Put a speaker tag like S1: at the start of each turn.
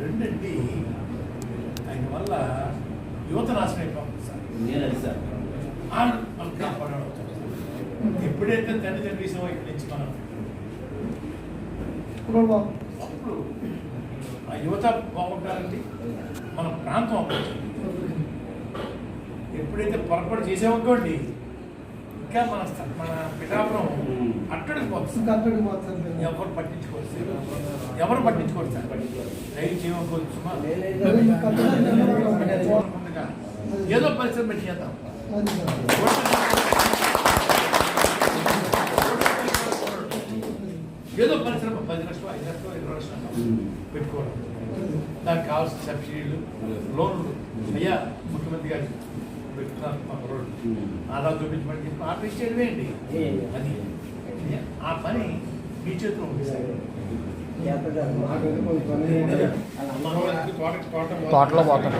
S1: రెండండి ఆయన వల్ల యువత నాశనం అయిపోతుంది సార్.
S2: నేను అది సార్.
S1: ఆ మనం కాపాడడం అవుతుంది. ఎప్పుడైతే తల్లిదండ్రులు విషయం ఇక్కడి నుంచి మనం. అప్పుడు ఆ యువత బాగుంటారండి. మన ప్రాంతం ఎప్పుడైతే పొరపాటు చేసామనుకోండి ఇంకా మన మన పిఠాపురం అట్టడికి పోతుంది ఎవరు పట్టించుకోరు సార్. ఎవరు పట్టించుకోరు సార్. సుమా. ఉండగా ఏదో పరిశ్రమ పెట్టి చేద్దాం. ఏదో పరిశ్రమ పది లక్షలు ఐదు లక్షలు ఇరవై లక్షలు పెట్టుకోవడం దానికి కావాల్సిన సబ్సిడీలు లోన్లు. అయ్యా ముఖ్యమంత్రి గారు పెట్టుకున్నారు మా రోడ్డు. ఆదా చూపించమని చెప్పి ఆర్డర్ చేయడమే అండి అది. ఆ పని మీ చేతిలో ఉంది సార్.
S3: తోటలో పోతాం